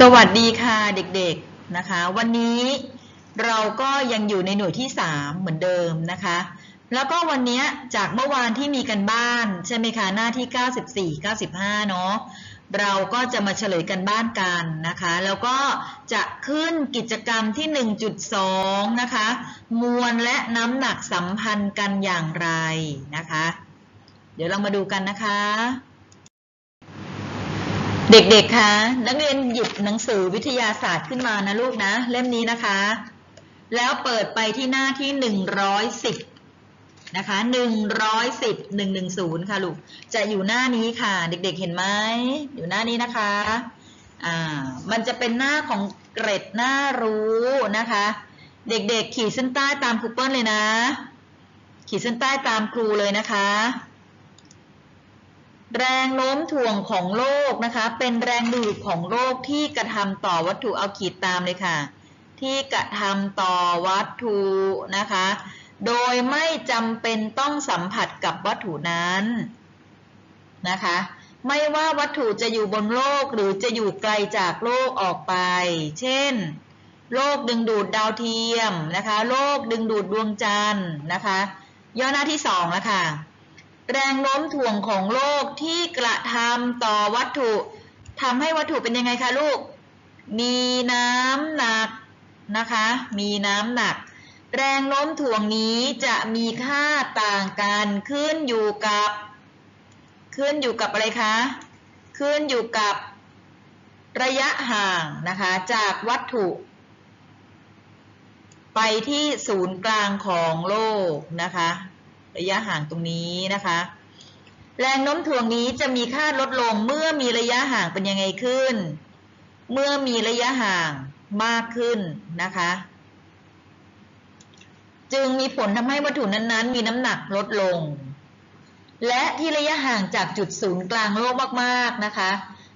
สวัสดีค่ะเด็กๆนะคะ วันนี้เราก็ยังอยู่ในหน่วยที่ 3 เหมือนเดิมนะคะ แล้วก็วันนี้จากเมื่อวานที่มีกันบ้านใช่ไหมคะหน้าที่ 94 95 เนาะเราก็จะมาเฉลยกันบ้านกันนะคะ แล้วก็จะขึ้นกิจกรรมที่ 1.2 นะคะ มวลและน้ำหนักสัมพันธ์กันอย่างไรนะคะ เดี๋ยวเรามาดูกันนะคะ เด็กๆ คะ นักเรียนหยิบหนังสือวิทยาศาสตร์ขึ้นมานะลูกนะ เล่มนี้นะคะ แล้วเปิดไปที่หน้าที่หนึ่งร้อยสิบนะคะหนึ่งร้อยสิบหนึ่งหนึ่งศูนย์ค่ะลูก จะอยู่หน้านี้ค่ะ เด็กๆ เห็นไหมอยู่หน้านี้นะคะ อ่า มันจะเป็นหน้าของเกร็ดหน้ารู้นะคะ เด็กๆ ขีดเส้นใต้ตามครูเปิ้ลเลยนะ ขีดเส้นใต้ตามครูเลยนะคะ แรงโน้มถ่วงของโลกนะคะ เป็นแรงดูดของโลกที่กระทำต่อวัตถุเอาขีดตามเลยค่ะ ที่กระทำต่อวัตถุนะคะ โดยไม่จำเป็นต้องสัมผัสกับวัตถุนั้นนะคะ ไม่ว่าวัตถุจะอยู่บนโลกหรือจะอยู่ไกลจากโลกออกไป เช่น โลกดึงดูดดาวเทียมนะคะ โลกดึงดูดดวงจันทร์นะคะ ย่อหน้าที่สองแล้วค่ะ แรงโน้มถ่วงของโลกที่กระทำต่อวัตถุทำให้วัตถุเป็นยังไงคะลูก มีน้ำหนักนะคะ มีน้ำหนัก แรงโน้มถ่วงนี้จะมีค่าต่างกันขึ้นอยู่กับ ขึ้นอยู่กับอะไรคะ ขึ้นอยู่กับระยะห่างนะคะจากวัตถุ ไปที่ศูนย์กลางของโลกนะคะ ระยะห่างตรงนี้นะคะ แรงโน้มถ่วงนี้จะมีค่าลดลงเมื่อมีระยะห่างเป็นยังไงขึ้น เมื่อมีระยะห่างมากขึ้นนะคะ จึงมีผลทำให้วัตถุนั้นๆ มีน้ำหนักลดลง และที่ระยะห่างจากจุดศูนย์กลางโลกมากๆนะคะ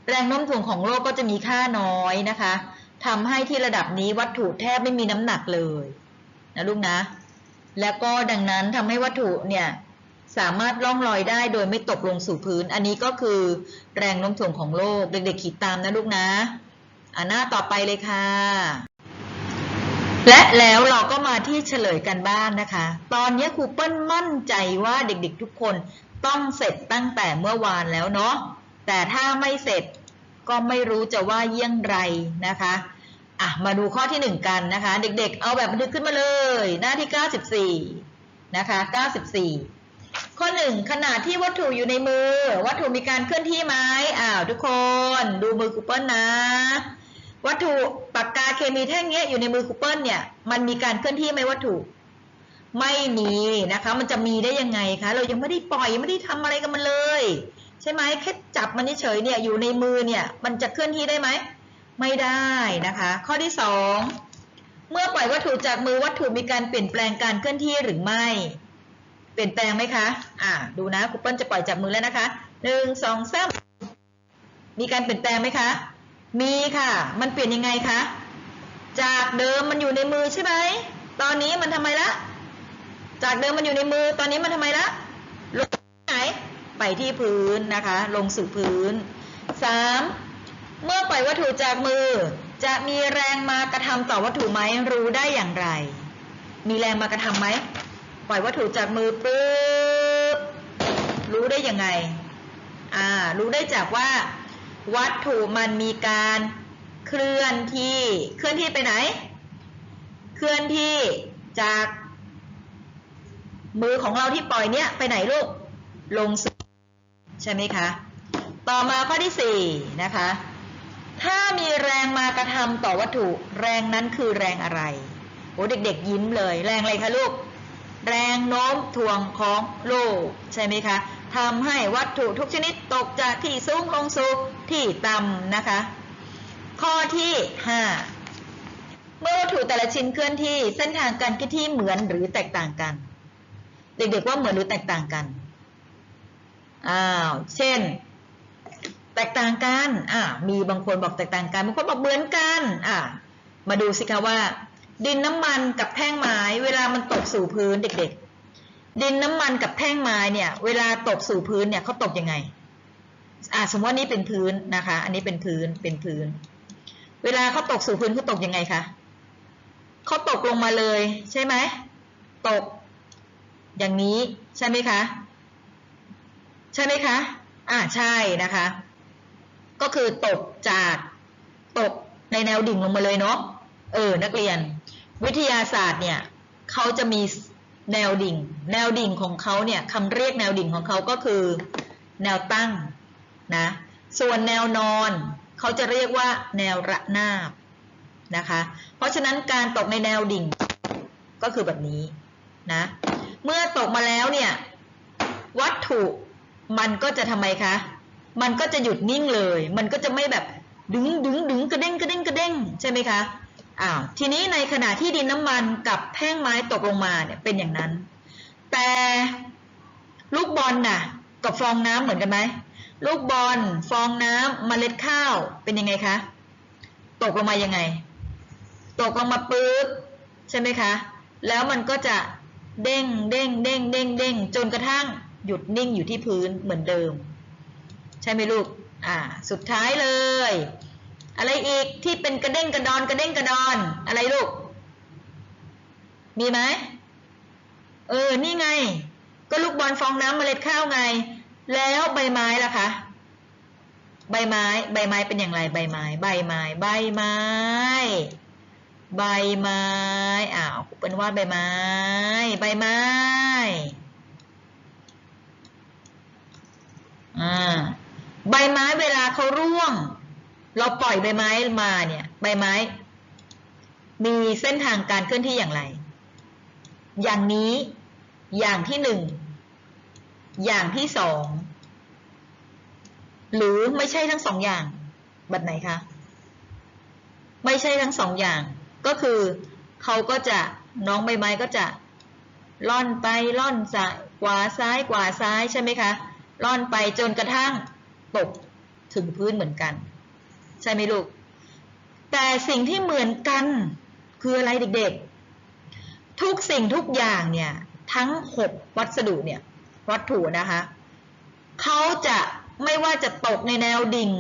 แรงโน้มถ่วงของโลกก็จะมีค่าน้อยนะคะทำให้ที่ระดับนี้วัตถุแทบไม่มีน้ำหนักเลยนะลูกนะ แล้วก็ดังนั้นทำให้วัตถุเนี่ยสามารถล่องลอยได้โดยไม่ตกลงสู่พื้น อันนี้ก็คือแรงโน้มถ่วงของโลก เด็กๆขีดตามนะลูกนะอ่าหน้าต่อไปเลยค่ะ และแล้วเราก็มาที่เฉลยกันบ้านนะคะ ตอนนี้ครูเปิ้ลมั่นใจว่าเด็กๆทุกคนต้องเสร็จตั้งแต่เมื่อวานแล้วเนาะ แต่ถ้าไม่เสร็จก็ไม่รู้จะว่าเยี่ยงไรนะคะ อะมาดูข้อที่หนึ่งกันนะคะ เด็กๆ เอาแบบบันทึกขึ้นมาเลย หน้าที่ 94 นะคะ 94 ข้อหนึ่งขณะที่วัตถุอยู่ในมือ วัตถุมีการเคลื่อนที่ไหมอ้าวทุกคนดูมือคูเปิลนะ วัตถุปากกาเคมีแท่งเนี้ยอยู่ในมือคูเปิลเนี่ยมันมีการเคลื่อนที่ไหมวัตถุ ไม่มีนะคะ มันจะมีได้ยังไงคะเรายังไม่ได้ปล่อยไม่ได้ทำอะไรกับมันเลย ใช่ไหมแค่จับมันเฉยๆเนี่ยอยู่ในมือเนี่ยมันจะเคลื่อนที่ได้ไหม ไม่ได้นะคะ ข้อที่ 2 เมื่อปล่อยวัตถุจากมือวัตถุมีการเปลี่ยนแปลงการเคลื่อนที่หรือไม่ เปลี่ยนแปลงไหมคะอ่าดูนะครูเปิ้ลจะปล่อยจากมือแล้วนะคะหนึ่งสองสามมีการเปลี่ยนแปลงไหมคะ มีค่ะ มันเปลี่ยนยังไงคะ จากเดิมมันอยู่ในมือใช่ไหม ตอนนี้มันทำไมละ จากเดิมมันอยู่ในมือ ตอนนี้มันทำไมละ ลงไหน ไปที่พื้นนะคะ ลงสู่พื้นสาม เมื่อปล่อยวัตถุจากมือ จะมีแรงมากระทำต่อวัตถุไหมรู้ได้อย่างไร มีแรงมากระทำไหมปล่อยวัตถุจากมือปุ๊บรู้ได้ยังไงอ่ารู้ได้จากว่า วัตถุมันมีการเคลื่อนที่เคลื่อนที่ไปไหน เคลื่อนที่จาก มือของเราที่ปล่อยเนี้ยไปไหนลูกลงสู่ใช่ไหมคะ ต่อมาข้อที่สี่นะคะ ถ้ามีแรงมากระทำต่อวัตถุ แรงนั้นคือแรงอะไรโอ้เด็กๆ ยิ้มเลย แรงอะไรคะลูก แรงโน้มถ่วงของโลกใช่ไหมคะทำให้วัตถุทุกชนิดตกจากที่สูงลงสู่ที่ต่ำนะคะ ข้อที่ห้าเมื่อวัตถุแต่ละชิ้นเคลื่อนที่เส้นทางการเคลื่อนที่เหมือนหรือแตกต่างกัน เด็กๆว่าเหมือนหรือแตกต่างกันอ้าวเช่น แตกต่างกันอ่ามีบางคนบอกแตกต่างกันบางคนบอกเหมือนกันอ่ามาดูสิคะว่า ดินน้ำมันกับแท่งไม้ เวลามันตกสู่พื้นเด็ก ๆ ดินน้ำมันกับแท่งไม้เนี่ยเวลาตกสู่พื้นเนี่ยเขาตกยังไงอ่าสมมติว่านี่เป็นพื้นนะคะ อันนี้เป็นพื้นเป็นพื้น เวลาเขาตกสู่พื้นเขาตกยังไงคะเขาตกลงมาเลยใช่ไหมตกอย่างนี้ใช่ไหมคะ ใช่ไหมคะ อ่าใช่นะคะ ก็คือตกจากตกในแนวดิ่งลงมาเลยเนาะเออนักเรียน วิทยาศาสตร์เนี่ยเขาจะมีแนวดิ่ง แนวดิ่งของเขาเนี่ยคำเรียกแนวดิ่งของเขาก็คือ แนวตั้งนะส่วนแนวนอนเขาจะเรียกว่าแนวระนาบนะคะ เพราะฉะนั้นการตกในแนวดิ่งก็คือแบบนี้นะเมื่อตกมาแล้วเนี่ยวัตถุมันก็จะทำไมคะ มันก็จะหยุดนิ่งเลย มันก็จะไม่แบบดึงดึงดึงกระเด้งกระเด้งกระเด้งใช่ไหมคะอ้าวทีนี้ในขณะที่ดินน้ำมันกับแท่งไม้ตกลงมาเนี่ยเป็นอย่างนั้น แต่ลูกบอลน่ะกับฟองน้ำเหมือนกันไหมลูกบอลฟองน้ำเมล็ดข้าวเป็นยังไงคะตกลงมายังไง ตกลงมาปุ๊บใช่ไหมคะ แล้วมันก็จะเด้งเด้งเด้งเด้งเด้งจนกระทั่งหยุดนิ่งอยู่ที่พื้นเหมือนเดิม ใช่ไหมลูก อ่า สุดท้ายเลย อะไรอีกที่เป็นกระเด้งกระดอนกระเด้งกระดอน อะไรลูก มีไหม เออ นี่ไง ก็ลูกบอลฟองน้ำเมล็ดข้าวไง แล้วใบไม้ล่ะคะ ใบไม้ ใบไม้เป็นอย่างไร ใบไม้ ใบไม้ ใบไม้ ใบไม้ อ้าวเป็นวาดใบไม้ ใบไม้อ่า ใบไม้เวลาเขาร่วง เราปล่อยใบไม้มาเนี่ย ใบไม้ มีเส้นทางการเคลื่อนที่อย่างไร อย่างนี้ อย่างที่หนึ่ง อย่างที่สอง หรือไม่ใช่ทั้งสองอย่าง แบบไหนคะ ไม่ใช่ทั้งสองอย่าง ก็คือเขาก็จะน้องใบไม้ก็จะ ล่อนไปล่อนซ้ายขวาซ้ายขวาซ้ายใช่ไหมคะ ล่อนไปจนกระทั่ง ตกถึงพื้นเหมือนกัน ใช่ไหมลูก แต่สิ่งที่เหมือนกันคืออะไรเด็กๆ ทุกสิ่งทุกอย่างเนี่ยทั้งหกวัสดุเนี่ยวัตถุนะคะเขาจะไม่ว่าจะตกในแนวดิ่ง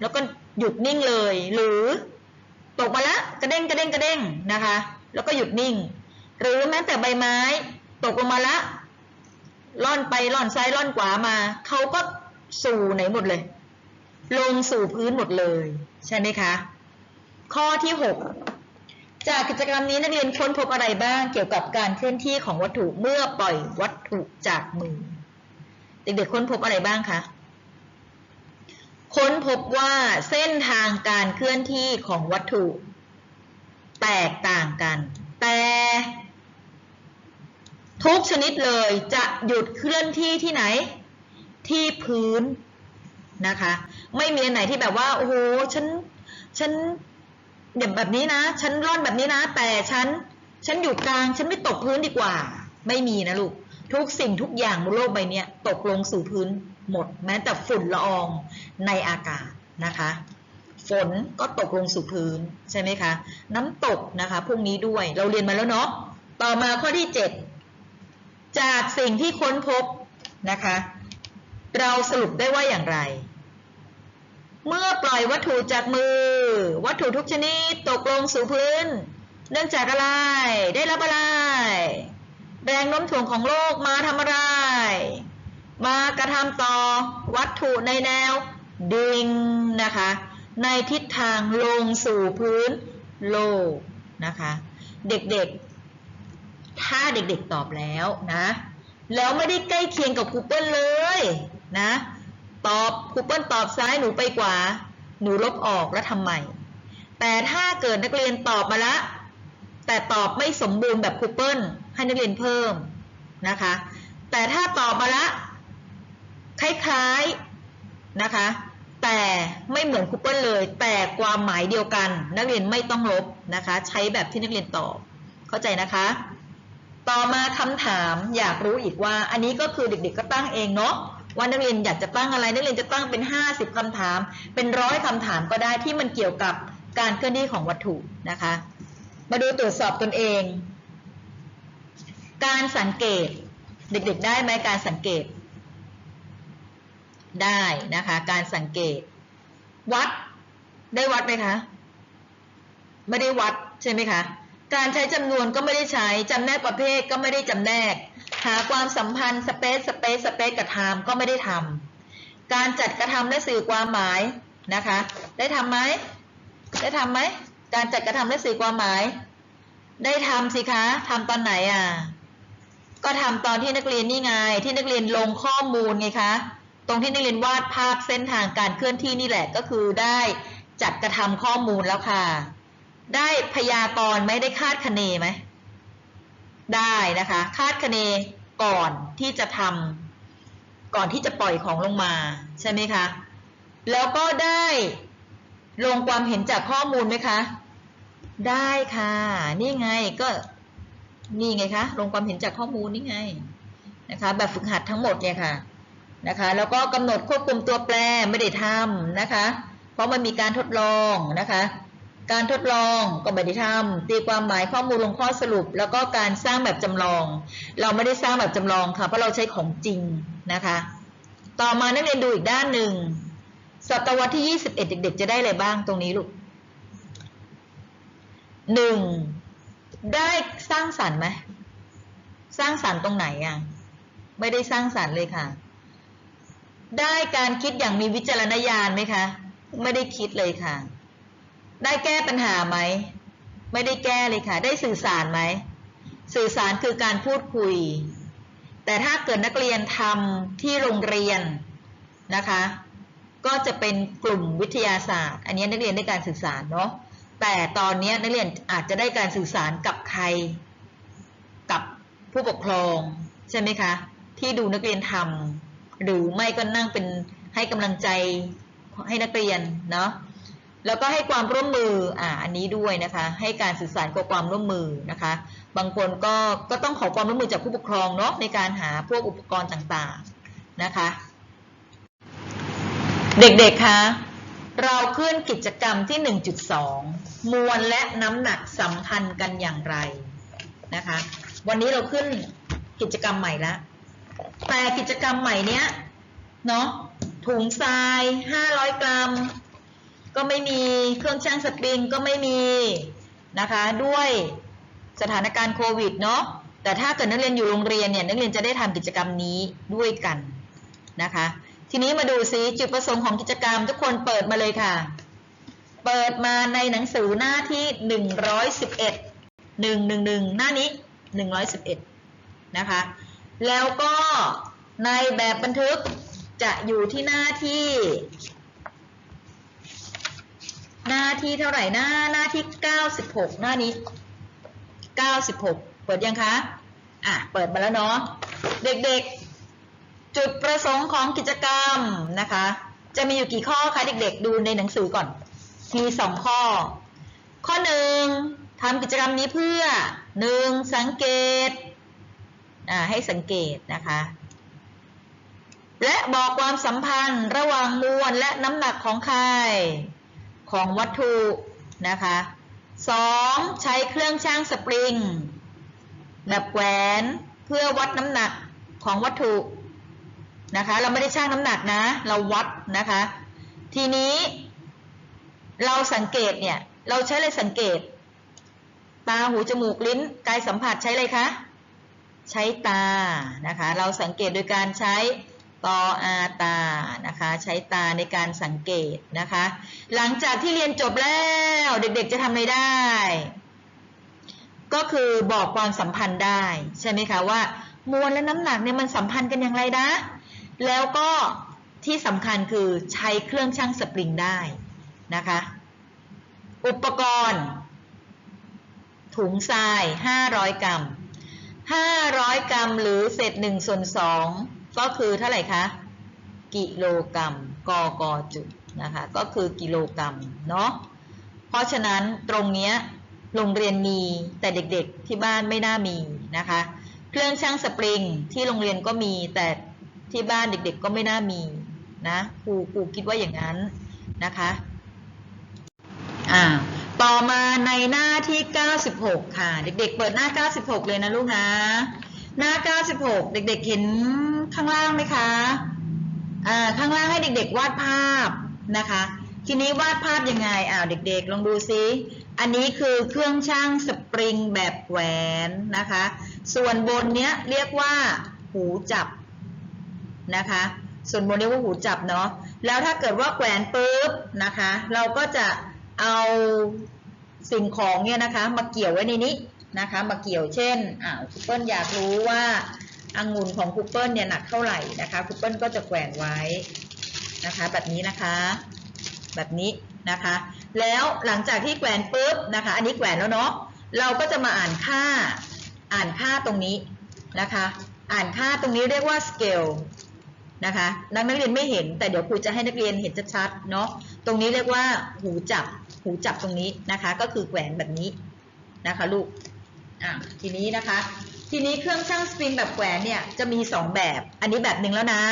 แล้วก็หยุดนิ่งเลย หรือตกมาแล้วกระเด้งกระเด้งกระเด้งนะคะ แล้วก็หยุดนิ่ง หรือแม้แต่ใบไม้ ตกลงมาล้วล่อนไปล่อนซ้ายล่อนขวามาเขาก็ สู่ไหนหมดเลย ลงสู่พื้นหมดเลย ใช่ไหมคะ ข้อที่ 6 จากกิจกรรมนี้นักเรียนค้นพบอะไรบ้างเกี่ยวกับการเคลื่อนที่ของวัตถุเมื่อปล่อยวัตถุจากมือ เด็กๆค้นพบอะไรบ้างคะค้นพบว่าเส้นทางการเคลื่อนที่ของวัตถุ แตกต่างกัน แต่ ทุกชนิดเลยจะหยุดเคลื่อนที่ที่ไหน ที่พื้นนะคะ ไม่มีอันไหนที่แบบว่าโอ้โหฉันฉันเดี๋ยวแบบนี้นะ ฉันร่อนแบบนี้นะ แต่ฉันฉันอยู่กลาง ฉันไม่ตกพื้นดีกว่า ไม่มีนะลูกทุกสิ่งทุกอย่างบนโลกใบนี้ตกลงสู่พื้นหมด แม้แต่ฝุ่นละอองในอากาศนะคะ ฝนก็ตกลงสู่พื้นใช่ไหมคะ น้ำตกนะคะพวกนี้ด้วยเราเรียนมาแล้วเนาะต่อมาข้อที่ 7 จากสิ่งที่ค้นพบนะคะ เราสรุปได้ว่าอย่างไร เมื่อปล่อยวัตถุจากมือ วัตถุทุกชนิดตกลงสู่พื้น เนื่องจากอะไร ได้รับอะไร แรงโน้มถ่วงของโลกมาทำอะไร มากระทำต่อวัตถุในแนว ดิ่งนะคะ ในทิศทางลงสู่พื้นโลกนะคะ เด็กๆ ถ้าเด็กๆตอบแล้วนะ แล้วไม่ได้ใกล้เคียงกับครูเปิ้ลเลย นะ ตอบครูเปิ้ลตอบซ้ายหนูไปขวาหนูลบออกแล้วทำไมแต่ถ้าเกิดนักเรียนตอบมาละแต่ตอบไม่สมบูรณ์แบบครูเปิ้ลให้นักเรียนเพิ่มนะคะ แต่ถ้าตอบมาละคล้ายๆนะคะ แต่ไม่เหมือนคูเปิลเลย แต่ความหมายเดียวกัน นักเรียนไม่ต้องลบนะคะ ใช้แบบที่นักเรียนตอบ เข้าใจนะคะ ต่อมาคำถามอยากรู้อีกว่า อันนี้ก็คือเด็กๆก็ตั้งเองเนาะ ว่านักเรียนอยากจะตั้งอะไร นักเรียนจะตั้งเป็น 50คำถาม เป็นร้อยคำถามก็ได้ที่มันเกี่ยวกับการเคลื่อนที่ของวัตถุนะคะ มาดูตรวจสอบตนเอง การสังเกตเด็กๆได้ไหมการสังเกต ได้นะคะ การสังเกต วัดได้วัดไหมคะ ไม่ได้วัดใช่ไหมคะ การใช้จำนวนก็ไม่ได้ใช้จำแนกประเภทก็ไม่ได้จำแนก หาความสัมพันธ์สเปซสเปซสเปซกับไทม์ก็ไม่ได้ทำการจัดกระทำและสื่อความหมายนะคะ ได้ทำไหมได้ทำไหมการจัดกระทำและสื่อความหมาย ได้ทำสิคะทำตอนไหนอะก็ทำตอนที่นักเรียนนี่ไง ที่นักเรียนลงข้อมูลไงคะตรงที่นักเรียนวาดภาพเส้นทางการเคลื่อนที่นี่แหละก็คือได้จัดกระทำข้อมูลแล้วค่ะ ได้พยากรณ์ไหมได้คาดคะเนไหมได้นะคะ คาดคะเนก่อนที่จะทำก่อนที่จะปล่อยของลงมาใช่ไหมคะ แล้วก็ได้ลงความเห็นจากข้อมูลไหมคะ ได้ค่ะ นี่ไงก็นี่ไงคะลงความเห็นจากข้อมูลนี่ไงนะคะแบบฝึกหัดทั้งหมดเนี่ยค่ะนะคะแล้วก็กำหนดควบคุมตัวแปรไม่ได้ทำนะคะ เพราะมันมีการทดลองนะคะ การทดลองก็ไม่ได้ทำตีความหมายข้อมูลลงข้อสรุป แล้วก็การสร้างแบบจำลอง เราไม่ได้สร้างแบบจำลองค่ะ เพราะเราใช้ของจริงนะคะ ต่อมานักเรียนดูอีกด้านหนึ่งศตวรรษที่ 21 เด็กๆ จะได้อะไรบ้างตรงนี้ลูกหนึ่งได้สร้างสรรค์ไหมสร้างสรรค์ตรงไหนอะไม่ได้สร้างสรรค์เลยค่ะ ได้การคิดอย่างมีวิจารณญาณไหมคะ ไม่ได้คิดเลยค่ะ ได้แก้ปัญหาไหม ไม่ได้แก้เลยค่ะ ได้สื่อสารไหม สื่อสารคือการพูดคุย แต่ถ้าเกิดนักเรียนทำที่โรงเรียนนะคะ ก็จะเป็นกลุ่มวิทยาศาสตร์ อันนี้นักเรียนได้การสื่อสารเนาะ แต่ตอนนี้นักเรียนอาจจะได้การสื่อสารกับใคร กับผู้ปกครองใช่ไหมคะ ที่ดูนักเรียนทำหรือไม่ก็นั่งเป็นให้กำลังใจให้นักเรียนเนาะ แล้วก็ให้ความร่วมมืออ่าอันนี้ด้วยนะคะ ให้การสื่อสารกับความร่วมมือนะคะ บางคนก็ก็ต้องขอความร่วมมือจากผู้ปกครองเนาะในการหาพวกอุปกรณ์ต่างๆนะคะ เด็กๆคะเราขึ้นกิจกรรมที่ 1.2 มวลและน้ำหนักสัมพันธ์กันอย่างไรนะคะ วันนี้เราขึ้นกิจกรรมใหม่ล้วแต่กิจกรรมใหม่เนี้ยเนาะถุงทราย 500 ก็ไม่มีเครื่องชั่งสปริงก็ไม่มีนะคะด้วยสถานการณ์โควิดเนาะแต่ถ้าเกิดนักเรียนอยู่โรงเรียนเนี่ยนักเรียนจะได้ทำกิจกรรมนี้ด้วยกันนะคะทีนี้มาดูซิจุดประสงค์ของกิจกรรมทุกคนเปิดมาเลยค่ะ เปิดมาในหนังสือหน้าที่ 111 111 หน้านี้ 111 นะคะ แล้วก็ในแบบบันทึกจะอยู่ที่หน้าที่ หน้าที่เท่าไหร่หน้าหน้าที่ 96 หน้านี้ 96 เปิดยังคะอะเปิดมาแล้วเนาะเด็กๆ จุดประสงค์ของกิจกรรมนะคะ จะมีอยู่กี่ข้อคะเด็ก ๆ ดูในหนังสือก่อน มีสองข้อ ข้อหนึ่งทำกิจกรรมนี้เพื่อหนึ่งสังเกตอ่าให้สังเกตนะคะและบอกความสัมพันธ์ระหว่างมวลและน้ำหนักของใคร ของวัตถุนะคะสองใช้เครื่องช่างสปริงแบบแหวนเพื่อวัดน้ำหนักของวัตถุนะคะ เราไม่ได้ช่างน้ำหนักนะ เราวัดนะคะ ทีนี้เราสังเกตเนี่ย เราใช้อะไรสังเกต ตาหูจมูกลิ้นกายสัมผัสใช้อะไรคะ ใช้ตานะคะ เราสังเกตโดยการใช้ ตออาตานะคะ ใช้ตาในการสังเกตนะคะ หลังจากที่เรียนจบแล้วเด็กๆจะทำอะไรได้ ก็คือบอกความสัมพันธ์ได้ใช่ไหมคะว่ามวลและน้ำหนักเนี่ยมันสัมพันธ์กันอย่างไรนะ แล้วก็ที่สำคัญคือใช้เครื่องชั่งสปริงได้นะคะ อุปกรณ์ ถุงทราย 500 กรัม 500 กรัมหรือเศษ1ส่วน2 ก็คือเท่าไหร่คะกิโลกรัมกกจุดนะคะก็คือกิโลกรัมเนาะเพราะฉะนั้นตรงเนี้ยโรงเรียนมีแต่เด็กๆที่บ้านไม่น่ามีนะคะ เครื่องช่างสปริงที่โรงเรียนก็มีแต่ที่บ้านเด็กๆก็ไม่น่ามีนะครูครูคิดว่าอย่างนั้นนะคะอ่าต่อมาในหน้าที่ 96 ค่ะ เด็กๆ เปิดหน้า 96 เลยนะลูกนะ หน้า 96 เด็กๆ เห็นข้างล่างไหมคะอ่าข้างล่างให้เด็กๆ วาดภาพนะคะ ทีนี้วาดภาพยังไงอ้าวเด็กๆ ลองดูซิอันนี้คือเครื่องช่างสปริงแบบแหวนนะคะ ส่วนบนเนี้ยเรียกว่าหูจับนะคะ ส่วนบนเรียกว่าหูจับเนาะ แล้วถ้าเกิดว่าแขวนปุ๊บนะคะ เราก็จะเอาสิ่งของเนี่ยนะคะ มาเกี่ยวไว้ในนี้ นะคะมาเกี่ยวเช่นอ้าวคุปเปิลอยากรู้ว่าองุ่นของคุปเปิลเนี่ยหนักเท่าไหร่นะคะคุปเปิลก็จะแขวนไว้นะคะแบบนี้นะคะแบบนี้นะคะ แล้วหลังจากที่แขวนปุ๊บนะคะ อันนี้แขวนแล้วเนาะเราก็จะมาอ่านค่าอ่านค่าตรงนี้นะคะ อ่านค่าตรงนี้เรียกว่า scale นะคะนักนักเรียนไม่เห็นแต่เดี๋ยวครูจะให้นักเรียนเห็นชัดๆเนาะตรงนี้เรียกว่าหูจับหูจับตรงนี้นะคะ ก็คือแขวนแบบนี้นะคะลูก อะทีนี้นะคะ ทีนี้เครื่องช่างสปริงแบบแขวนเนี่ยจะมี 2 แบบ อันนี้แบบหนึ่งแล้วนะ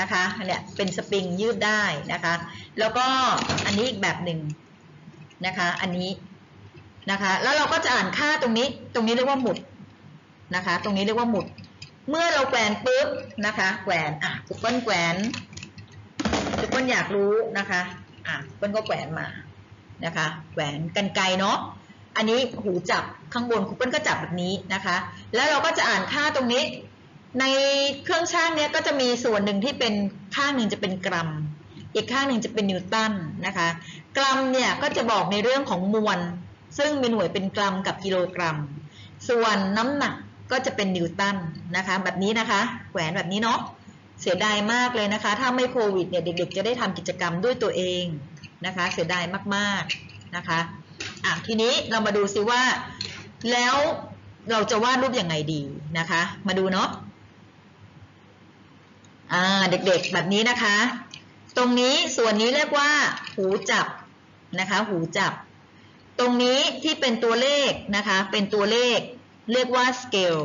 นะคะเนี่ยเป็นสปริงยืดได้นะคะ แล้วก็อันนี้อีกแบบหนึ่งนะคะอันนี้นะคะแล้วเราก็จะอ่านค่าตรงนี้ตรงนี้เรียกว่าหมุดนะคะ ตรงนี้เรียกว่าหมุด เมื่อเราแขวนปุ๊บนะคะแขวนอะทุกคนแขวนทุกคนอยากรู้นะคะอะทุกคนก็แขวนมานะคะแขวนกันไกลเนาะ อันนี้หูจับข้างบนคุเปิลก็จับแบบนี้นะคะ แล้วเราก็จะอ่านค่าตรงนี้ ในเครื่องช่างเนี้ยก็จะมีส่วนหนึ่งที่เป็นข้างหนึ่งจะเป็นกรัม อีกข้างหนึ่งจะเป็นนิวตันนะคะ กรัมเนี่ยก็จะบอกในเรื่องของมวล ซึ่งมีหน่วยเป็นกรัมกับกิโลกรัม ส่วนน้ำหนักก็จะเป็นนิวตันนะคะ แบบนี้นะคะแหวนแบบนี้เนาะเสียดายมากเลยนะคะ ถ้าไม่โควิดเนี่ยเด็กๆ จะได้ทำกิจกรรมด้วยตัวเองนะคะ เสียดายมากๆนะคะ อะทีนี้เรามาดูซิว่า แล้วเราจะวาดรูปยังไงดีนะคะ มาดูเนาะอ่าเด็กๆแบบนี้นะคะ ตรงนี้ส่วนนี้เรียกว่า หูจับนะคะ หูจับ ตรงนี้ที่เป็นตัวเลขนะคะ เป็นตัวเลขเรียกว่า scale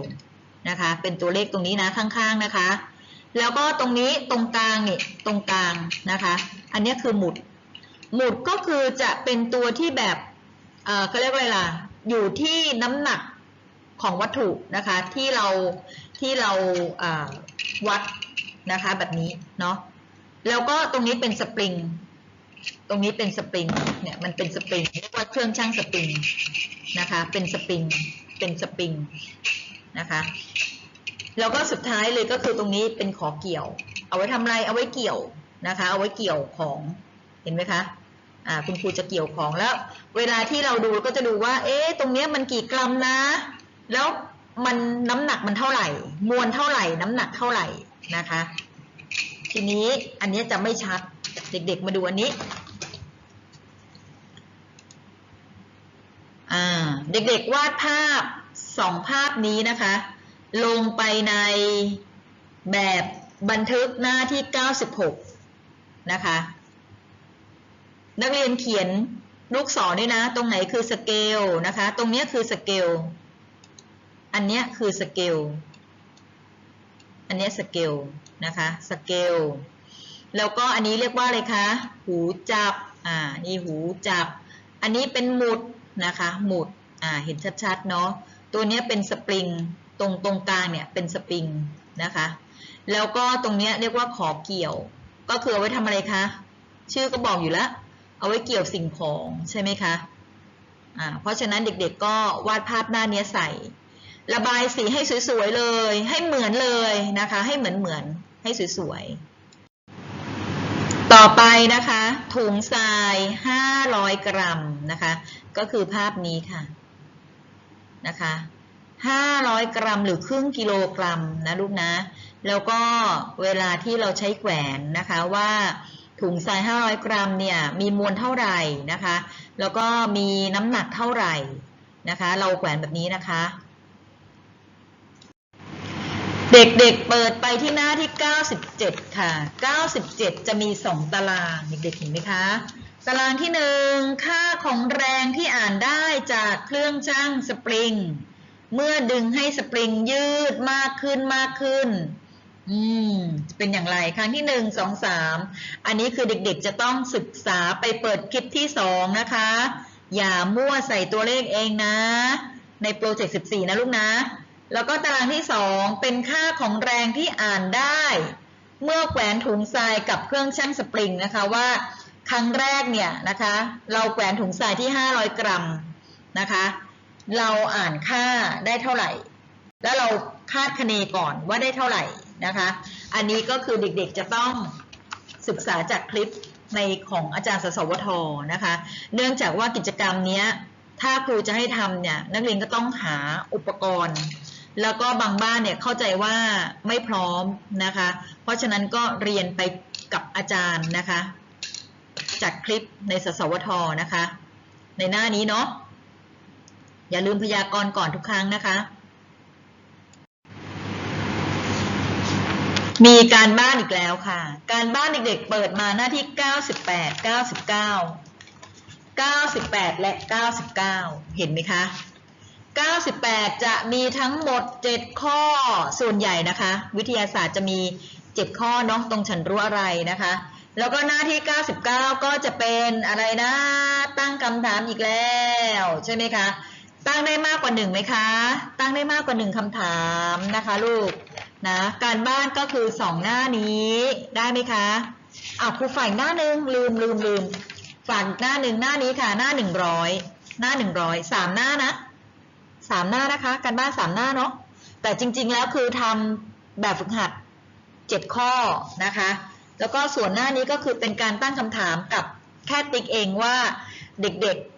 นะคะ เป็นตัวเลขตรงนี้นะข้างๆนะคะ แล้วก็ตรงนี้ตรงกลางนี่ตรงกลางนะคะ อันนี้คือหมุด หมุดก็คือจะเป็นตัวที่แบบ เอ่อเขาเรียกว่าอะไรล่ะ อยู่ที่น้ำหนักของวัตถุนะคะที่เราที่เราวัดนะคะแบบนี้เนาะแล้วก็ตรงนี้เป็นสปริง ตรงนี้เป็นสปริงเนี่ยมันเป็นสปริงเรียกว่าเครื่องช่างสปริงนะคะเป็นสปริงเป็นสปริงนะคะแล้วก็สุดท้ายเลยก็คือตรงนี้เป็นขอเกี่ยว เอาไว้ทำไรเอาไว้เกี่ยวนะคะ เอาไว้เกี่ยวของเห็นไหมคะ คุณครูจะเกี่ยวของแล้ว เวลาที่เราดูก็จะดูว่า เอ๊ะตรงเนี้ยมันกี่กรัมนะ แล้วมันน้ำหนักมันเท่าไหร่ มวลเท่าไหร่ น้ำหนักเท่าไหร่นะคะ ทีนี้อันนี้จะไม่ชัดเด็กๆมาดูอันนี้เด็กๆวาดภาพสองภาพนี้นะคะ ลงไปในแบบบันทึกหน้าที่ 96 นะคะ นักเรียนเขียนลูกศรด้วยนะ ตรงไหนคือสเกลนะคะ ตรงนี้คือสเกล อันนี้คือสเกล อันนี้สเกลนะคะ สเกล แล้วก็อันนี้เรียกว่าอะไรคะ หูจับ อ่า นี่หูจับ อันนี้เป็นหมุดนะคะ หมุด อ่า เห็นชัดๆเนาะ ตัวนี้เป็นสปริง ตรงตรงกลางเนี่ยเป็นสปริงนะคะ แล้วก็ตรงนี้เรียกว่าขอเกี่ยว ก็คือเอาไว้ทำอะไรคะ ชื่อก็บอกอยู่แล้ว เอาไว้เกี่ยวสิ่งของใช่ไหมคะอ่าเพราะฉะนั้นเด็กๆก็วาดภาพหน้าเนี้ยใส่ ระบายสีให้สวยๆเลย ให้เหมือนเลยนะคะ ให้เหมือนเหมือนให้สวยๆ ต่อไปนะคะ ถุงทราย 500 กรัมนะคะ ก็คือภาพนี้ค่ะนะคะ500 กรัมหรือครึ่งกิโลกรัมนะลูกนะ แล้วก็เวลาที่เราใช้แขวนนะคะว่า ถุงทราย 500 กรัมเนี่ยมีมวลเท่าไหร่นะคะ แล้วก็มีน้ำหนักเท่าไหร่นะคะ เราแขวนแบบนี้นะคะ เด็กๆเปิดไปที่หน้าที่ 97 ค่ะ 97 จะมี 2 ตาราง เด็กๆเห็นไหมคะ ตารางที่ 1 ค่าของแรงที่อ่านได้จากเครื่องช่างสปริง เมื่อดึงให้สปริงยืดมากขึ้นมากขึ้น อืมเป็นอย่างไรครั้งที่1 2 3อันนี้คือเด็กๆจะต้องศึกษาไปเปิดคลิปที่2นะคะ อย่ามั่วใส่ตัวเลขเองนะ ในโปรเจกต์14นะลูกนะ แล้วก็ตารางที่2เป็นค่าของแรงที่อ่านได้ เมื่อแขวนถุงทรายกับเครื่องชั่งสปริงนะคะว่า ครั้งแรกเนี่ยนะคะ เราแขวนถุงทรายที่ 500 กรัมนะคะ เราอ่านค่าได้เท่าไหร่ แล้วเราคาดคะเนก่อนว่าได้เท่าไหร่ นะคะ อันนี้ก็คือเด็กๆจะต้องศึกษาจากคลิปในของอาจารย์สสวทนะคะ เนื่องจากว่ากิจกรรมนี้ถ้าครูจะให้ทำเนี่ยนักเรียนก็ต้องหาอุปกรณ์ แล้วก็บางบ้านเนี่ยเข้าใจว่าไม่พร้อมนะคะ เพราะฉะนั้นก็เรียนไปกับอาจารย์นะคะ จากคลิปในสสวทนะคะ ในหน้านี้เนาะอย่าลืมพยากรณ์ก่อนทุกครั้งนะคะ มีการบ้านอีกแล้วค่ะ การบ้านเด็กๆเปิดมาหน้าที่ 98 99 98 และ 99 เห็นไหมคะ 98 จะมีทั้งหมด 7 ข้อส่วนใหญ่นะคะ วิทยาศาสตร์จะมี 7 ข้อเนาะตรงฉันรู้อะไรนะคะ แล้วก็หน้าที่ 99 ก็จะเป็นอะไรนะ ตั้งคำถามอีกแล้ว ใช่ไหมคะ ตั้งได้มากกว่าหนึ่งไหมคะ ตั้งได้มากกว่าหนึ่งคำถามนะคะลูก นะการบ้านก็คือสองหน้านี้ได้ไหมคะอ้าวครูฝ่ายหน้าหนึ่งลืมลืมลืมฝ่ายหน้าหนึ่งหน้านี้ค่ะ หน้าหนึ่งร้อยหน้าหนึ่งร้อยสามหน้านะสามหน้านะคะ การบ้านสามหน้าเนาะแต่จริง ๆ แล้วคือทำแบบฝึกหัดเจ็ดข้อนะคะ แล้วก็ส่วนหน้านี้ก็คือเป็นการตั้งคำถามกับแค่ติ๊กเองว่าเด็กๆ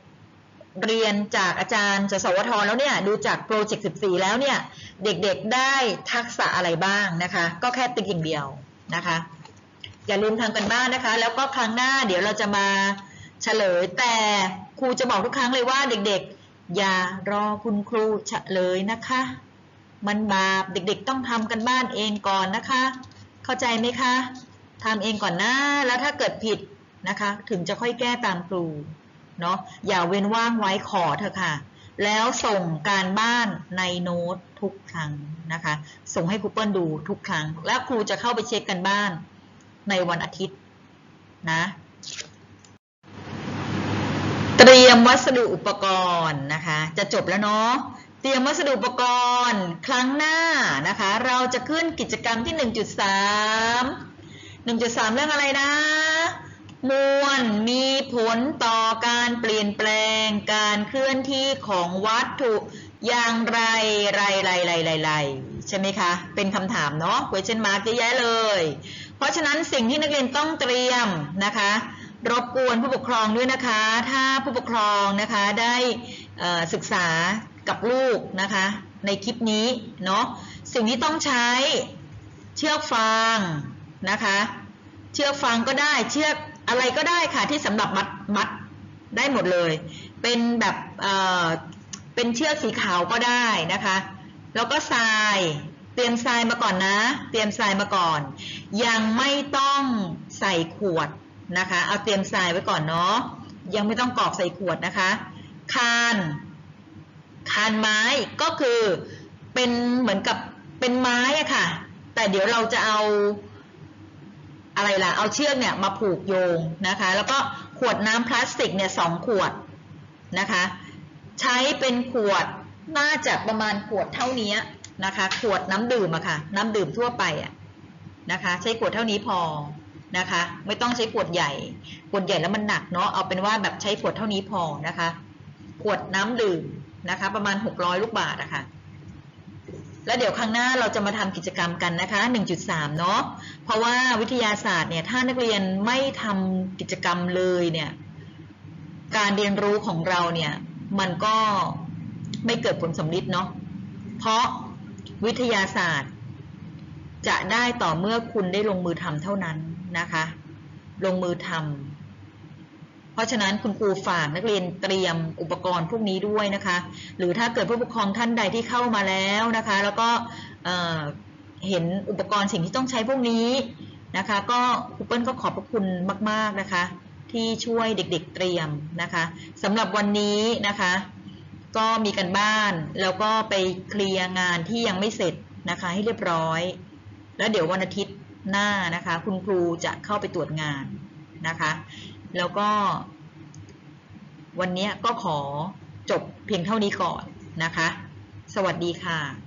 เรียนจากอาจารย์สสวทแล้วเนี่ยดูจากโปรเจกต์14 แล้วเนี่ยเด็กๆได้ทักษะอะไรบ้างนะคะ ก็แค่ติ๊กอย่างเดียวนะคะ อย่าลืมทำกันบ้านนะคะ แล้วก็ครั้งหน้าเดี๋ยวเราจะมาเฉลย แต่ครูจะบอกทุกครั้งเลยว่าเด็กๆ อย่ารอคุณครูเฉลยนะคะ มันบาปเด็กๆต้องทำกันบ้านเองก่อนนะคะ เข้าใจไหมคะทำเองก่อนนะแล้วถ้าเกิดผิดนะคะ ถึงจะค่อยแก้ตามครู เนาะอย่าเว้นว่างไว้ขอเถอะค่ะ แล้วส่งการบ้านในโน้ตทุกครั้งนะคะ ส่งให้ครูเปิลดูทุกครั้ง และครูจะเข้าไปเช็คกันบ้านในวันอาทิตย์นะเตรียมวัสดุอุปกรณ์นะคะ จะจบแล้วเนาะเตรียมวัสดุอุปกรณ์ครั้งหน้านะคะ เราจะขึ้นกิจกรรมที่ 1.3 1.3 เรื่องอะไรนะ มวลมีผลต่อการเปลี่ยนแปลงการเคลื่อนที่ของวัตถุอย่างไรไรไรไรไรไรใช่ไหมคะ เป็นคำถามเนาะ question mark เยอะแยะเลย เพราะฉะนั้นสิ่งที่นักเรียนต้องเตรียมนะคะ รบกวนผู้ปกครองด้วยนะคะ ถ้าผู้ปกครองนะคะได้ศึกษากับลูกนะคะ ในคลิปนี้เนาะ สิ่งที่ต้องใช้เชือกฟางนะคะ เชือกฟางก็ได้เชือก อะไรก็ได้ค่ะที่สำหรับมัดมัดได้หมดเลย เป็นแบบเเป็นเชือกสีขาวก็ได้นะคะ แล้วก็ทรายเตรียมทรายมาก่อนนะ เตรียมทรายมาก่อน ยังไม่ต้องใส่ขวดนะคะ เอาเตรียมทรายไว้ก่อนเนาะ ยังไม่ต้องกรอกใส่ขวดนะคะ คาน คานไม้ก็คือเป็นเหมือนกับเป็นไม้อะค่ะ แต่เดี๋ยวเราจะเอา อะไรล่ะ เอาเชือกเนี่ยมาผูกโยงนะคะ แล้วก็ขวดน้ำพลาสติกเนี่ยสองขวดนะคะ ใช้เป็นขวดน่าจะประมาณขวดเท่านี้นะคะ ขวดน้ำดื่มอะค่ะ น้ำดื่มทั่วไปอะนะคะ ใช้ขวดเท่านี้พอนะคะ ไม่ต้องใช้ขวดใหญ่ ขวดใหญ่แล้วมันหนักเนาะ เอาเป็นว่าแบบใช้ขวดเท่านี้พอนะคะ ขวดน้ำดื่มนะคะ ประมาณ 600 ลูกบาทอะค่ะ แล้วเดี๋ยวครั้งหน้าเราจะมาทำกิจกรรมกันนะคะ 1.3 เนาะเพราะว่าวิทยาศาสตร์เนี่ยถ้านักเรียนไม่ทำกิจกรรมเลยเนี่ยการเรียนรู้ของเราเนี่ยมันก็ไม่เกิดผลสำลิดเนาะเพราะวิทยาศาสตร์ จะได้ต่อเมื่อคุณได้ลงมือทำเท่านั้นนะคะ ลงมือทำ เพราะฉะนั้นคุณครูฝากนักเรียนเตรียมอุปกรณ์พวกนี้ด้วยนะคะ หรือถ้าเกิดผู้ปกครองท่านใดที่เข้ามาแล้วนะคะ แล้วก็เอ่อเห็นอุปกรณ์สิ่งที่ต้องใช้พวกนี้นะคะ ก็ครูเปิ้ลก็ขอบพระคุณมาก ๆนะคะ ที่ช่วยเด็กๆเตรียมนะคะสำหรับวันนี้นะคะ ก็มีกันบ้านแล้วก็ไปเคลียร์งานที่ยังไม่เสร็จนะคะให้เรียบร้อย แล้วเดี๋ยววันอาทิตย์หน้านะคะ คุณครูจะเข้าไปตรวจงานนะคะ แล้วก็ วันนี้ก็ขอจบเพียงเท่านี้ก่อนนะคะ สวัสดีค่ะ